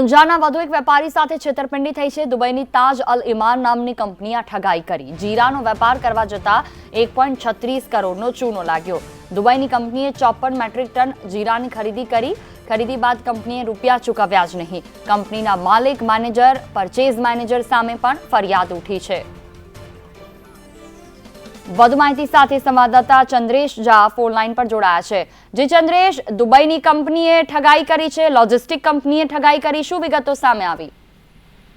ઊંઝાના વધુ એક વેપારી સાથે છેતરપિંડી થઈ છે. દુબઈની તાજ અલ ઇમાન નામની કંપનીએ ઠગાઈ કરી. જીરાનો વેપાર કરવા જતા એક પોઈન્ટ છત્રીસ કરોડનો ચૂનો લાગ્યો. દુબઈની કંપનીએ ચોપન મેટ્રિક ટન જીરાની ખરીદી કરી. ખરીદી બાદ કંપનીએ રૂપિયા ચૂકવ્યા જ નહીં. કંપનીના માલિક મેનેજર, પરચેઝ મેનેજર સામે પણ ફરિયાદ ઉઠી છે. વધુ માહિતી સાથે સંવાદદાતા ચંદ્રેશ ઝા ફોન લાઈન પર જોડાયા છે. જે ચંદ્રેશ, દુબઈની કંપનીએ ઠગાઈ કરી છે, લોજિસ્ટિક કંપનીએ ઠગાઈ કરી, શું વિગતો સામે આવી?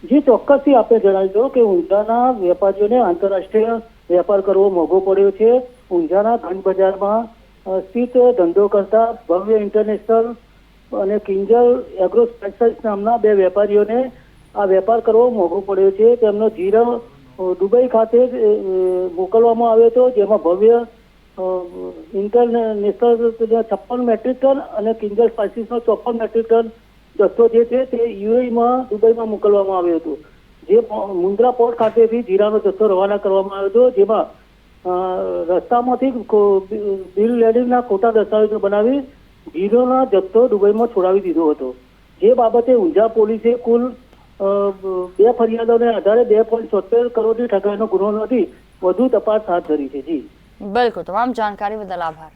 જી, ચોક્કસથી આપણે જણાવી દો કે ઊંઝાના વેપારીઓને આંતરરાષ્ટ્રીય વેપાર કરવો મોંઘો પડ્યો છે. ઊંઝાના ધન બજારમાં સ્થિત ધંધો કરતા ભવ્ય ઇન્ટરનેશનલ અને કિંજલ એગ્રો સ્પેશિયલ્સ નામના બે વેપારીઓને આ વેપાર કરવો મોંઘો પડ્યો છે. તેમનો જીરો દુબઈ ખાતે જ, મોકલવામાં આવ્યો હતો જેમાં ભવ્ય ઇન્ટરનેશનલ છપ્પન મેટ્રિક ટન અને કિંજલ સ્પાઇસીસનો ચોપન મેટ્રિક ટન જથ્થો જે છે તે યુએઈમાં દુબઈમાં મોકલવામાં આવ્યો હતો. જે મુન્દ્રા પોર્ટ ખાતેથી જીરાનો જથ્થો રવાના કરવામાં આવ્યો હતો જેમાં રસ્તામાંથી બિલ લેડિંગના ખોટા દસ્તાવેજો બનાવી જીરોના જથ્થો દુબઈમાં છોડાવી દીધો હતો. જે બાબતે ઊંઝા પોલીસે કુલ બે ફરિયાદોને આધારે બે પોઈન્ટ સોતેર કરોડની ઠગાઈનો ગુનો નોંધી વધુ તપાસ હાથ ધરી છે. જી. બિલકુલ. તમામ જાણકારી બદલ આભાર.